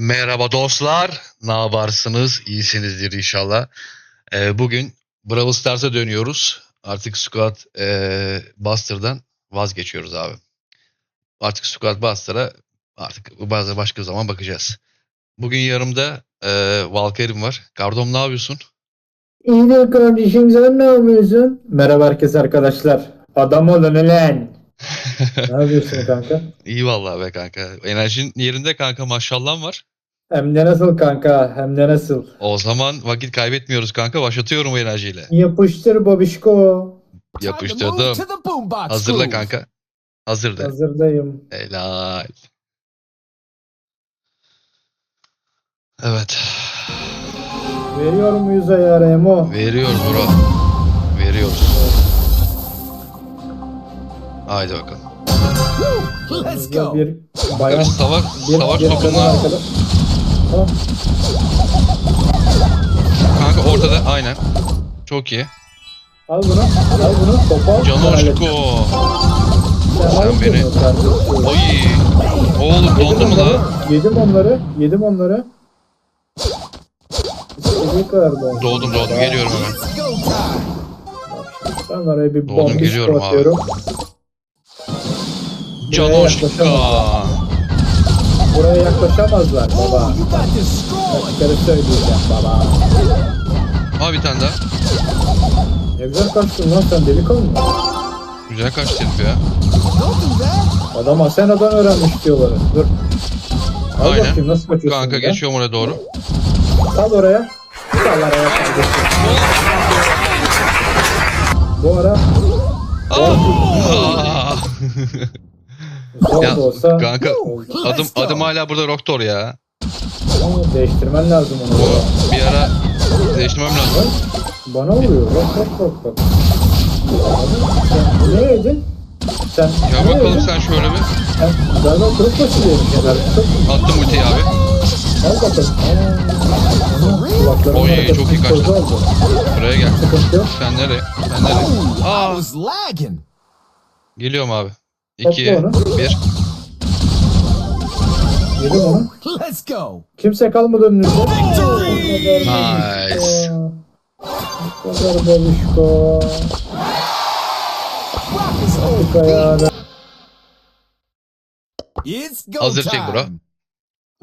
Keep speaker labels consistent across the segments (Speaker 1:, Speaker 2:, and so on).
Speaker 1: Merhaba dostlar. Ne yaparsınız? İyisinizdir inşallah. Ee, bugün Brawl Stars'a dönüyoruz. Artık Squad ee, Buster'dan vazgeçiyoruz abi. Artık Squad Buster'a artık bazı başka zaman bakacağız. Bugün yanımda ee, Valkyrim var. Kardom ne yapıyorsun?
Speaker 2: İyidir kardeşim sen ne yapıyorsun? Merhaba herkes arkadaşlar. Adam olun ulan. ne yapıyorsun kanka?
Speaker 1: İyi vallahi be kanka. Enerjin yerinde kanka maşallah var.
Speaker 2: Hem de nasıl kanka hem de nasıl?
Speaker 1: O zaman vakit kaybetmiyoruz kanka. Başlatıyorum o enerjiyle.
Speaker 2: Yapıştır babişko.
Speaker 1: Yapıştırdım. Hazırla kanka. Hazırla.
Speaker 2: Hazırdayım.
Speaker 1: Helal. Evet.
Speaker 2: Veriyor muyuz ayarı Emo?
Speaker 1: Veriyoruz bro. Veriyoruz. Haydi bakalım.
Speaker 3: Let's go.
Speaker 2: Bir bayan.
Speaker 1: Bir savaş,
Speaker 2: Bir,
Speaker 1: savaş
Speaker 2: bir
Speaker 1: topuna. Kanka ortada aynen. Çok iyi.
Speaker 2: Al bunu. Al bunu.
Speaker 1: Canı
Speaker 2: Sen
Speaker 1: beni-. Oy. Oğlum dondu mu la?
Speaker 2: Yedim onları. Yedim onları. İstediği kadar dondu.
Speaker 1: Doğdum doğdum geliyorum hemen.
Speaker 2: Ben oraya bir
Speaker 1: Doğdum,
Speaker 2: bombişko
Speaker 1: geliyorum abi.
Speaker 2: atıyorum. Buraya yaklaşamazlar. Baba. Kere söyleyeceğim baba.
Speaker 1: Aa bir tane daha.
Speaker 2: Ne güzel kaçtın lan sen delikanlı.
Speaker 1: Güzel kaçtı herif ya.
Speaker 2: Adam Asena'dan öğrenmiş diyorlar. Dur. Al
Speaker 1: Aynen.
Speaker 2: bakayım nasıl kaçıyorsun.
Speaker 1: Kanka
Speaker 2: buradan.
Speaker 1: geçiyorum oraya doğru.
Speaker 2: Sal oraya. Sal oraya kardeşim. Bu ara
Speaker 1: Aa!
Speaker 2: zor
Speaker 1: Ya,
Speaker 2: da olsa
Speaker 1: kanka adım adım hala burada Roktor ya.
Speaker 2: Ama değiştirmen lazım onu.
Speaker 1: O bir ara değiştirmem lazım.
Speaker 2: Bana vuruyor. Bak bak bak bak. Sen ne yedin? Sen
Speaker 1: Ya
Speaker 2: ne
Speaker 1: bakalım
Speaker 2: yedin?
Speaker 1: sen şöyle bir.
Speaker 2: Sen galiba kırık fasulyeymiş ya. Çok
Speaker 1: Attım ultiyi abi.
Speaker 2: Al bakalım.
Speaker 1: Oy, çok iyi kaçtı. Buraya gel. Sen nereye? Sen nereye? Aa, geliyorum abi.
Speaker 2: Topla
Speaker 1: 2
Speaker 2: onu.
Speaker 1: 1
Speaker 2: Yedim onu.
Speaker 3: Let's go.
Speaker 2: Kimse kalmadı önünüzde.
Speaker 1: Nice.
Speaker 2: Bu kadar babişko.
Speaker 3: OP.
Speaker 2: ayağını.
Speaker 3: It's go
Speaker 1: Hazır çek
Speaker 3: time.
Speaker 1: bro.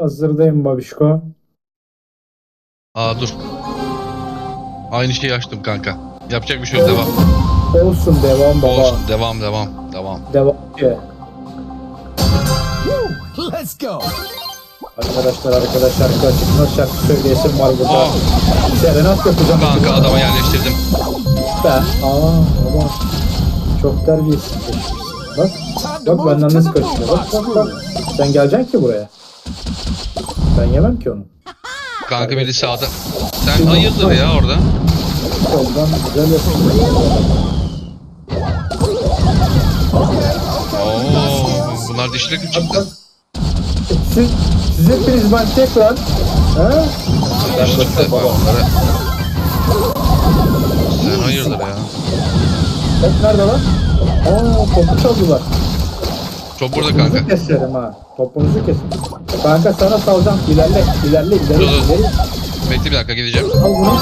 Speaker 2: Hazırdayım babişko.
Speaker 1: Aa dur. Aynı şeyi açtım kanka. Yapacak bir şey yok devam.
Speaker 2: Olsun devam baba.
Speaker 1: Olsun devam devam devam.
Speaker 2: Devam
Speaker 3: Let's go.
Speaker 2: Arkadaşlar arkadaşlar kaçık şarkı söyleyesim var burada.
Speaker 1: Aa,
Speaker 2: Serenat yapacağım.
Speaker 1: kanka adama yerleştirdim.
Speaker 2: Ben. Aa baba. Çok terbiyesizleşmişsin. Bak. Bak benden nasıl kaçıyor. Bak bak bak. Sen geleceksin ki buraya. Ben yemem ki onu.
Speaker 1: Kanka biri sağda. Sen hayırdır ya orada?
Speaker 2: Soldan güzel yapıyor.
Speaker 1: Oo, bunlar dişli
Speaker 2: Bak
Speaker 1: çıktı.
Speaker 2: bak. Siz, siz hepiniz tek lan. Ha? De
Speaker 1: çıktı
Speaker 2: baba.
Speaker 1: onlara. Sen hayırdır ya.
Speaker 2: Top nerede lan? Aa topu çaldılar.
Speaker 1: Çok burada kanka.
Speaker 2: Topunuzu keserim ha. Topunuzu kesin. Kanka sana salacağım. İlerle, ilerle, ileri,
Speaker 1: Dur, dur.
Speaker 2: ileri.
Speaker 1: Bekle bir dakika gideceğim.
Speaker 2: Al bunu.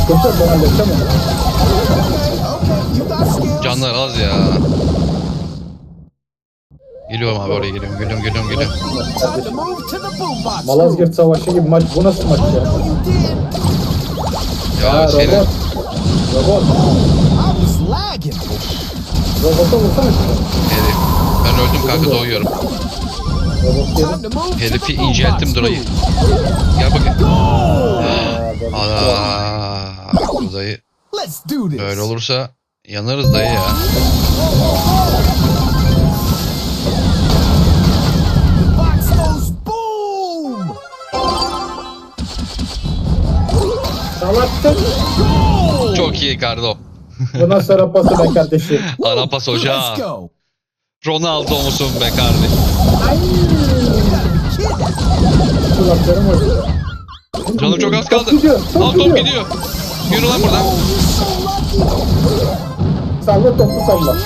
Speaker 2: Sıkıntı yok ben
Speaker 1: Canlar az ya. Geliyorum abi oraya geliyorum geliyorum geliyorum geliyorum.
Speaker 2: Malazgirt. Savaşı gibi maç. Bu nasıl maç ya?
Speaker 1: Ya
Speaker 2: Ha,
Speaker 1: senin
Speaker 2: robot. Robot.
Speaker 3: I was lagging.
Speaker 2: Robota vursana şunu.
Speaker 1: herif. Ben öldüm kanka doğuyorum.
Speaker 2: Robot
Speaker 1: Herifi incelttim durayı. Gel bakayım.
Speaker 3: Do this.
Speaker 1: Böyle olursa yanarız dayı ya.
Speaker 2: Salattın.
Speaker 1: Çok iyi Kardo.
Speaker 2: Buna pası be kardeşim.
Speaker 1: Arapas hoca.
Speaker 3: Let's go.
Speaker 1: Ronaldo musun be kardeşim?
Speaker 2: Kulaklarım acıyor.
Speaker 1: Canım çok az kaldı.
Speaker 2: Gidiyor, top
Speaker 1: Al top
Speaker 2: gidiyor.
Speaker 1: gidiyor. Yürü lan buradan.
Speaker 2: Salla topu salla.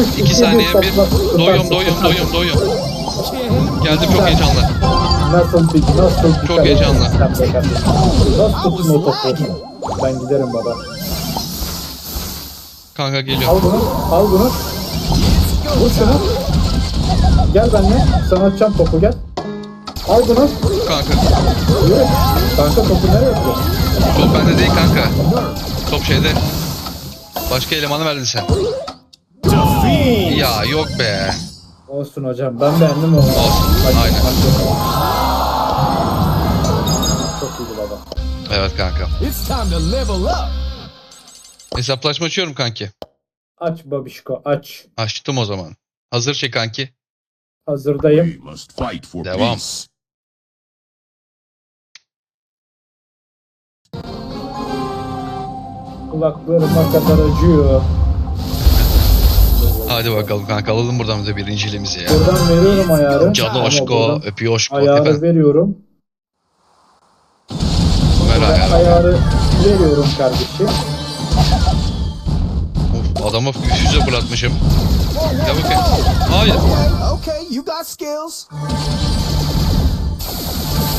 Speaker 2: Üç,
Speaker 1: 2 saniye
Speaker 2: bir.
Speaker 1: Doyuyorum doyuyorum doyuyorum doyuyorum. Geldim çok heyecanlı.
Speaker 2: Nasıl nasıl
Speaker 1: Çok heyecanlı.
Speaker 2: Nasıl o topu? Ben giderim baba.
Speaker 1: Kanka
Speaker 2: Al
Speaker 1: geliyor.
Speaker 2: bunu, al bunu. Vur şunu. Gel benimle. Sana atacağım topu gel. Al bunu.
Speaker 1: Kanka.
Speaker 2: Yürü. Kanka topu nereye atıyorsun?
Speaker 1: Top bende değil kanka. Top şeyde. Başka elemana verdin sen. Ya yok be.
Speaker 2: Olsun hocam. Ben beğendim onu.
Speaker 1: Olsun,
Speaker 2: Hadi,
Speaker 1: aynen.
Speaker 2: hadi. Çok iyiydi baba.
Speaker 1: Evet kanka.
Speaker 3: It's time to level up.
Speaker 1: Hesaplaşma açıyorum kanki.
Speaker 2: Aç babişko aç.
Speaker 1: Açtım o zaman. Hazır şey kanki.
Speaker 2: Hazırdayım.
Speaker 4: We must fight for
Speaker 1: Devam.
Speaker 4: peace.
Speaker 2: Kulaklarıma kadar acıyor.
Speaker 1: Hadi bakalım kanka alalım buradan bir de birinciliğimizi ya.
Speaker 2: Buradan veriyorum ayarı.
Speaker 1: Aşko,
Speaker 2: buradan
Speaker 1: öpüyor aşko.
Speaker 2: Ayarı
Speaker 1: Efendim,
Speaker 2: veriyorum.
Speaker 1: ver ayarı.
Speaker 2: ayarı veriyorum kardeşim.
Speaker 1: Of, adama füze fırlatmışım. Ya bakayım. Hayır.
Speaker 3: Okay, okay, you got skills.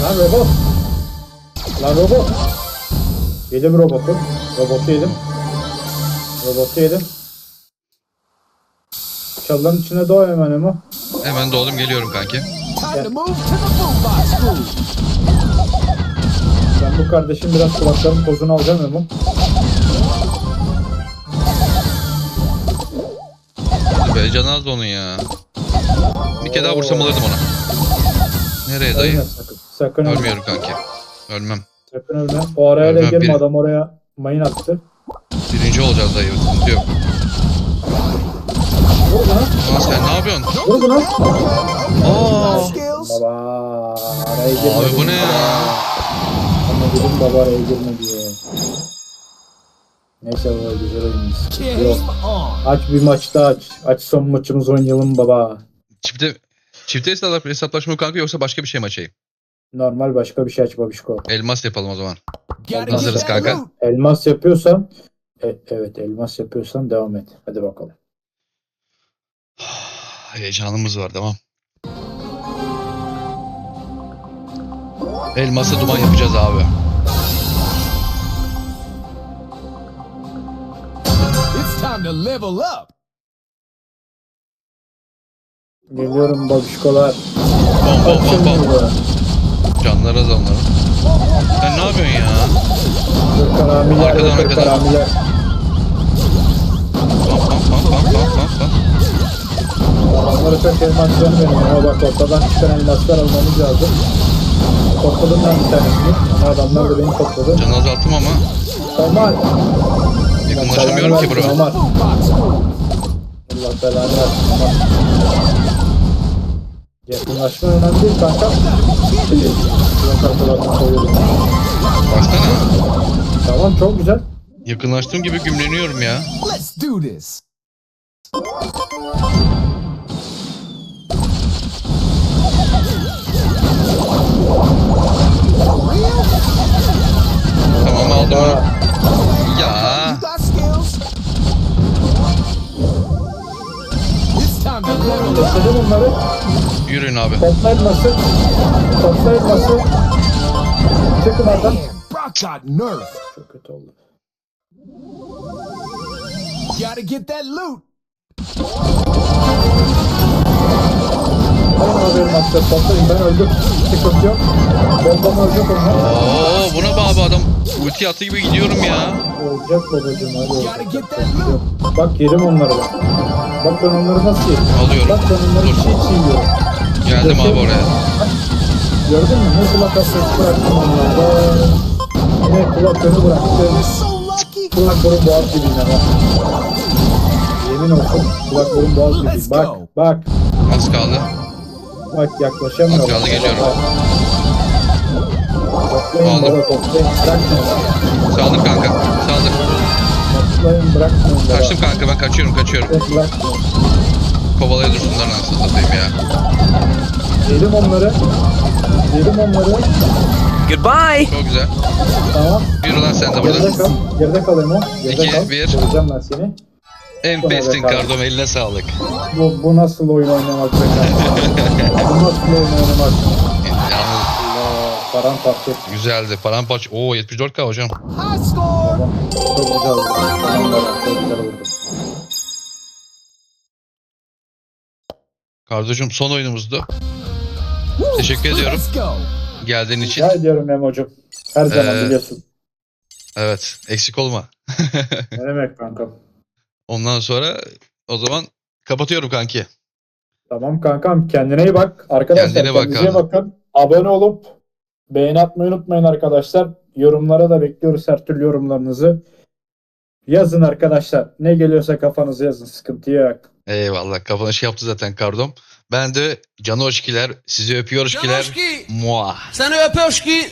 Speaker 2: Lan robot. Lan robot. Yedim robotu. Robotu yedim. Robotu yedim. Çalıların içine doğ hemen ama.
Speaker 1: Hemen doğdum geliyorum kanki.
Speaker 2: Ben bu kardeşim biraz kulakların tozunu alacağım Emo.
Speaker 1: Hadi be canı az da onun ya. Bir kere daha vursam alırdım ona. Nereye
Speaker 2: Ölme
Speaker 1: dayı?
Speaker 2: sakın. Sakın ölme.
Speaker 1: Ölmüyorum kanki. Ölmem.
Speaker 2: Sakın ölme. O araya da
Speaker 1: Ölmem,
Speaker 2: girme
Speaker 1: biri-
Speaker 2: adam oraya mayın attı.
Speaker 1: Birinci olacağız dayı. Sıkıntı yok.
Speaker 2: Vur buna.
Speaker 1: Lan sen ne yapıyorsun?
Speaker 2: Vur buna.
Speaker 1: Aa,
Speaker 3: Skills.
Speaker 2: Baba araya girme.
Speaker 1: abi bu ne ya?
Speaker 2: Ama dedim baba araya girme diye. Neyse baba güzel oyunuz. Yok.
Speaker 3: Game on.
Speaker 2: Aç bir maç daha aç. Aç son maçımızı oynayalım baba.
Speaker 1: Çifte Çifte hesap- hesaplaşma mı kanka yoksa başka bir şey mi açayım?
Speaker 2: Normal başka bir şey aç babişko.
Speaker 1: Elmas yapalım o zaman. Hazırız kanka.
Speaker 2: Elmas yapıyorsan e- evet elmas yapıyorsan devam et. Hadi bakalım.
Speaker 1: Heyecanımız var tamam. Elması duman yapacağız abi.
Speaker 3: It's time to level up.
Speaker 2: Geliyorum babişkolar.
Speaker 1: Bom bom bom bom. Az onların. Sen ne yapıyorsun ya?
Speaker 2: Dur karamiler
Speaker 1: Arkadan, arkadan.
Speaker 2: karamiler.
Speaker 1: Bam bam bam bam bam bam bam.
Speaker 2: Adamları çok elmas vermeyin ama bak ortadan çıkan elmaslar almamız lazım. Topladım ben bir tanesini ama adamlar da beni topladı.
Speaker 1: Canı azalttım ama
Speaker 2: Omar.
Speaker 1: yakınlaşamıyorum ki bro.
Speaker 2: Omar. Allah belanı versin Omar. Yakınlaşma önemli değil kanka. Koyuyorum.
Speaker 1: Baksana.
Speaker 2: Tamam çok güzel.
Speaker 1: Yakınlaştığım gibi gümleniyorum ya.
Speaker 3: Let's do this.
Speaker 1: Abi.
Speaker 2: Topla elması. Topla elması. Çıkın
Speaker 3: nerfed.
Speaker 2: Çok kötü oldu.
Speaker 3: Gotta get that loot.
Speaker 2: Alın abi elmasları toplayın ben öldüm. Sıkıntı yok. Bombam ölecek onlar.
Speaker 1: Oo bu ne be abi adam. Ulti atı gibi gidiyorum ya.
Speaker 2: Olacak babacım hadi olacak. Bak yerim onları bak. Bak ben onları nasıl yerim.
Speaker 1: Alıyorum.
Speaker 2: Bak ben onları
Speaker 1: Dur.
Speaker 2: çiğ çiğ yiyorum.
Speaker 1: Geldim abi oraya.
Speaker 2: Gördün mü? Ne kulak hastası bıraktım onlarda. Ne kulak önü bıraktım.
Speaker 3: So lucky.
Speaker 2: Kulak burun boğaz gibiyim ama. Yemin olsun kulak burun boğaz gibiyim. Bak bak.
Speaker 1: Az kaldı.
Speaker 2: Bak yaklaşamıyorum.
Speaker 1: Az kaldı, geliyorum.
Speaker 2: Toplayın
Speaker 1: Aldım.
Speaker 2: baba toplayın. Bırakmayın.
Speaker 1: Saldır kanka. Saldır.
Speaker 2: Toplayın bırakmayın baba.
Speaker 1: Kaçtım kanka ben kaçıyorum kaçıyorum.
Speaker 2: Bırakmayın.
Speaker 1: Kovalaya dursunlar nasıl satayım ya.
Speaker 2: Yedim onları. Yedim onları.
Speaker 5: Goodbye.
Speaker 1: Çok güzel.
Speaker 2: Tamam.
Speaker 1: Yürü lan sen de
Speaker 2: Geride
Speaker 1: buradan.
Speaker 2: kal. Geride kal Emo. Geride
Speaker 1: İki,
Speaker 2: kal.
Speaker 1: bir.
Speaker 2: Göreceğim ben seni.
Speaker 1: Enfestin kardom eline sağlık.
Speaker 2: Bu, bu nasıl oyun oynamak be? Bu nasıl oyun oynamak?
Speaker 1: Yalnız
Speaker 2: Paramparça.
Speaker 1: Güzeldi. Paramparça. Oo 74k hocam.
Speaker 2: Çok güzel. Tamam,
Speaker 1: Kardeşim son oyunumuzdu. Teşekkür ediyorum geldiğin için.
Speaker 2: Rica ediyorum Memo'cum. Her zaman
Speaker 1: Ee,
Speaker 2: biliyorsun.
Speaker 1: Evet. Eksik olma.
Speaker 2: Ne demek kankam.
Speaker 1: Ondan sonra o zaman kapatıyorum kanki.
Speaker 2: Tamam kankam kendine iyi bak. Arkadaşlar
Speaker 1: Kendine bak
Speaker 2: kendinize iyi
Speaker 1: abi.
Speaker 2: bakın. Abone olup beğeni atmayı unutmayın arkadaşlar. Yorumlara da bekliyoruz her türlü yorumlarınızı. Yazın arkadaşlar. Ne geliyorsa kafanıza yazın. Sıkıntı yok.
Speaker 1: Eyvallah. Kapanışı yaptı zaten Kardom. Ben de Canoşkiler sizi öpüyoruşkiler.
Speaker 5: Canoşki.
Speaker 1: Muah.
Speaker 5: Seni öpüyoruz ki.